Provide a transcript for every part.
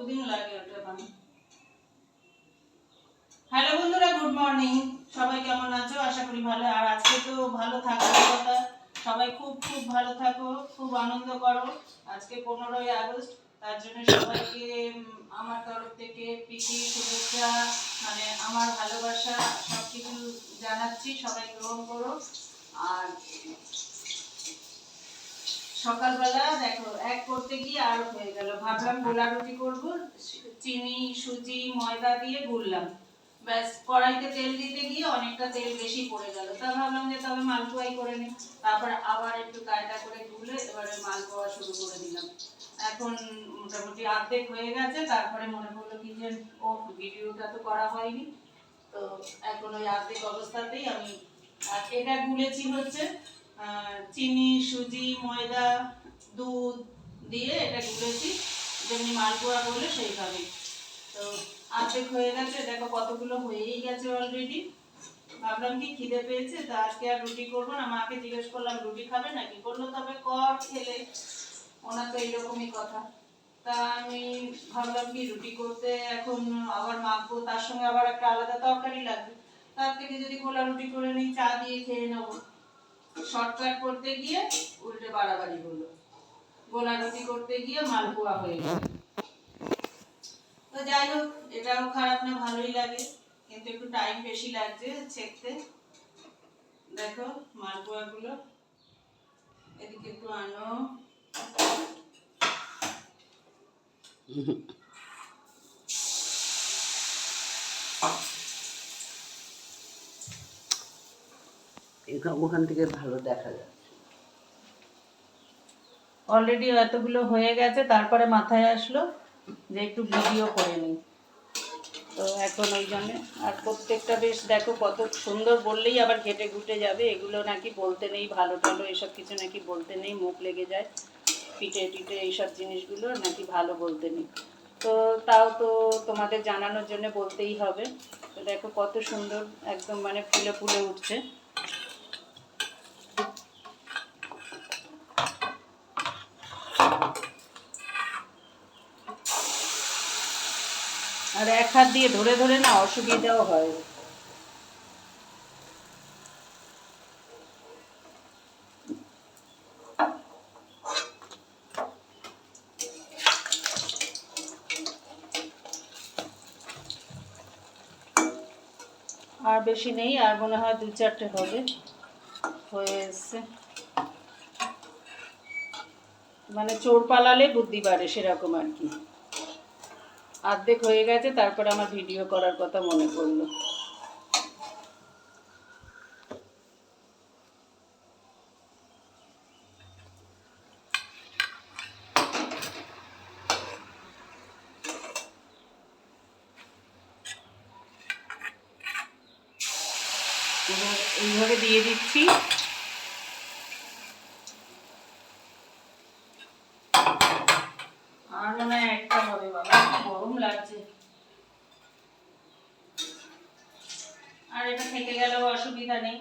কতদিন লাগে ওটা বানাতে হ্যালো বন্ধুরা গুড মর্নিং সবাই কেমন আছো? আশা করি ভালো। আর আজকে তো ভালো থাকার কথা। সবাই খুব খুব ভালো থাকো, খুব আনন্দ করো। আজকে পনেরোই আগস্ট, তার জন্য সবাইকে আমার তরফ থেকে প্রীতি, শুভেচ্ছা মানে আমার ভালোবাসা সব কিছু জানাচ্ছি। সবাই গ্রহণ করো। আর সকালবেলা দেখো, এক করতে গিয়ে আর হয়ে গেল। ভাবলাম গোলা রুটি করব, চিনি, সুজি, ময়দা দিয়ে গুললাম। ব্যাস, কড়াইতে তেল দিতে গিয়ে অনেকটা তেল বেশি পড়ে গেল। তা ভাবলাম যে তবে মালপোয়াই করে নিই তারপর আবার একটু কায়দা করে গুলে এবারে মালপোয়া শুরু করে দিলাম। এখন মোটামুটি অর্ধেক হয়ে গেছে, তারপরে মনে পড়ল কি যে ও, ভিডিওটা তো করা হয়নি। তো এখন ওই অর্ধেক অবস্থাতেই আমি এটা গুলেছি হচ্ছে চিনি, সুজি, ময়দা, দুধ দিয়ে এটা গুলেছি। যেমনি মালপোয়া করলে সেইভাবেই। তো অর্ধেক হয়ে গেছে, দেখো কতগুলো হয়েই গেছে অলরেডি ভাবলাম কি খিদে পেয়েছে, তা আজকে আর রুটি করব না। মাকে জিজ্ঞেস করলাম, রুটি খাবে নাকি বলল, তবে কর খেলে। ওনার তো এইরকমই কথা। তা আমি ভাবলাম কি রুটি করতে, এখন আবার মাখবো, তার সঙ্গে আবার একটা আলাদা তরকারি লাগবে। তার থেকে যদি গোলা রুটি করে নিই, চা দিয়ে খেয়ে নেব। শর্টকাট করতে গিয়ে উল্টে বাড়াবাড়ি হলো। গোলা করতে গিয়ে মালপোয়া হয়ে গেল। তো যাই হোক, এটাও খারাপ না, ভালোই লাগে। কিন্তু একটু টাইম বেশি লাগছে ছেঁকতে। দেখো মালপোয়া গুলো এদিকে একটু আনো। ওখান থেকে ভালো দেখা যাচ্ছে। অলরেডি এতগুলো হয়ে গেছে, তারপরে মাথায় আসলো যে একটু ভিডিও করে নিই। তো এখন ওই জন্যে আর প্রত্যেকটা বেশ দেখো কত সুন্দর, বললেই আবার ঘেটে ঘুটে যাবে। এগুলো নাকি বলতে নেই, ভালো টালো এসব কিছু নাকি বলতে নেই, মুখ লেগে যায়। পিঠে টিটে এইসব জিনিসগুলো নাকি ভালো বলতে নেই। তো তাও তো তোমাদের জানানোর জন্য বলতেই হবে। তো দেখো কত সুন্দর, একদম মানে ফুলে ফুলে উঠছে। আর এক হাত দিয়ে ধরে ধরে না অসুবিধাও হয়। আর বেশি নেই, আর মনে হয় দু চারটে হবে। হয়ে মানে চোর পালালে বুদ্ধি বাড়ে সেরকম আর কি। অর্ধেক হয়ে গেছে তারপরে আমার ভিডিও করার কথা মনে পড়ল। এইভাবে দিয়ে দিচ্ছি আর মনে হয় একটা হবে বাবা লাগছে আর এটা থেকে গেলেও অসুবিধা নেই,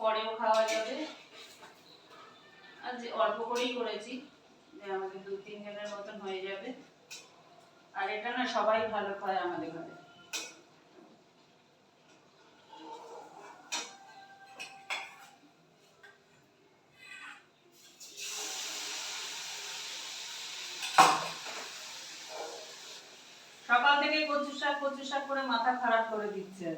পরেও খাওয়া যাবে। আর যে অল্প করেই করেছি, যে আমাদের দু তিন জনের মতন হয়ে যাবে। আর এটা না সবাই ভালো খায় আমাদের ঘরে। কচু শাক করে মাথা খারাপ করে দিচ্ছে।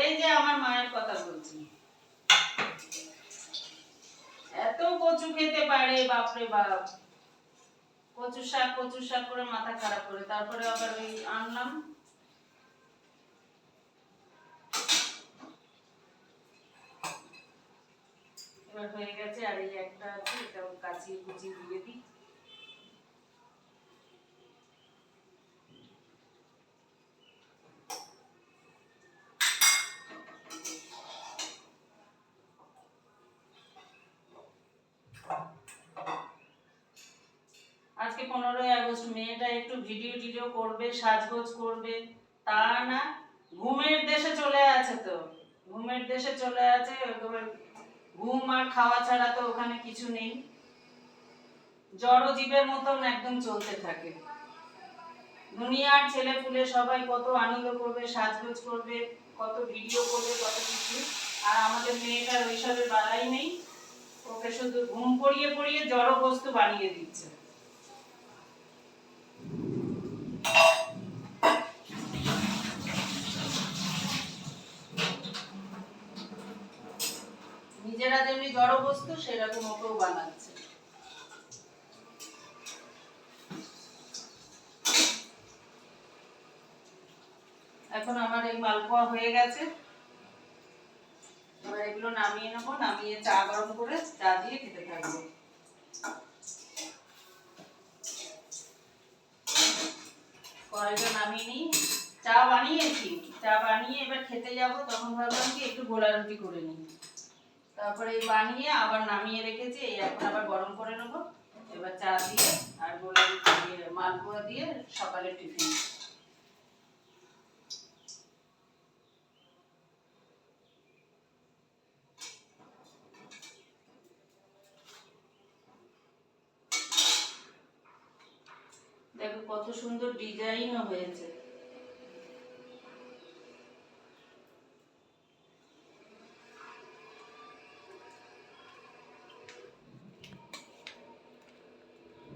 এই যে আমার মায়ের কথা বলছি। এত কচু খেতে পারে, বাপরে বাপ। কচু শাক কচু শাক করে মাথা খারাপ করে। তারপরে আবার ওই আনলাম। এবার হয়ে গেছে আর এই একটা আছে, এটাও কাচিয়ে কুচিয়ে দিয়ে দিই। মেয়েটা একটু ভিডিও টিডিও করবে, সাজগোজ করবে। তা না, ঘুমের দেশে চলে আছে তো। ঘুমের দেশে চলে আছে ঘুম আর খাওয়া ছাড়া তো ওখানে কিছু নেই। জড় জীবের মতন একদম চলতে থাকে। দুনিয়ার ছেলে পুলে সবাই কত আনন্দ করবে, সাজগোজ করবে, কত ভিডিও করবে, কত কিছু। আর আমাদের মেয়েটার ওইসবের বালাই নেই। ওকে শুধু ঘুম পড়িয়ে পড়িয়ে জড় বস্তু বানিয়ে দিচ্ছে। নিজেরা যেমনি জড় বস্তু, সেরকম ওকেও বানাচ্ছে। এখন আমার এই মালপোয়া হয়ে গেছে। এবার এগুলো নামিয়ে নেব, নামিয়ে চা গরম করে চা দিয়ে খেতে থাকব। কড়াইটা নামিয়ে নিই। চা বানিয়েছি, চা বানিয়ে এবার খেতে যাব, তখন ভাবলাম কি একটু গোলা রুটি করে নিই। তারপরে এই বানিয়ে আবার নামিয়ে রেখেছি, এই এখন আবার গরম করে নেব। এবার চা দিয়ে আর দিয়ে মালপোয়া দিয়ে সকালে টিফিন। দেখো কত সুন্দর ডিজাইনও হয়েছে।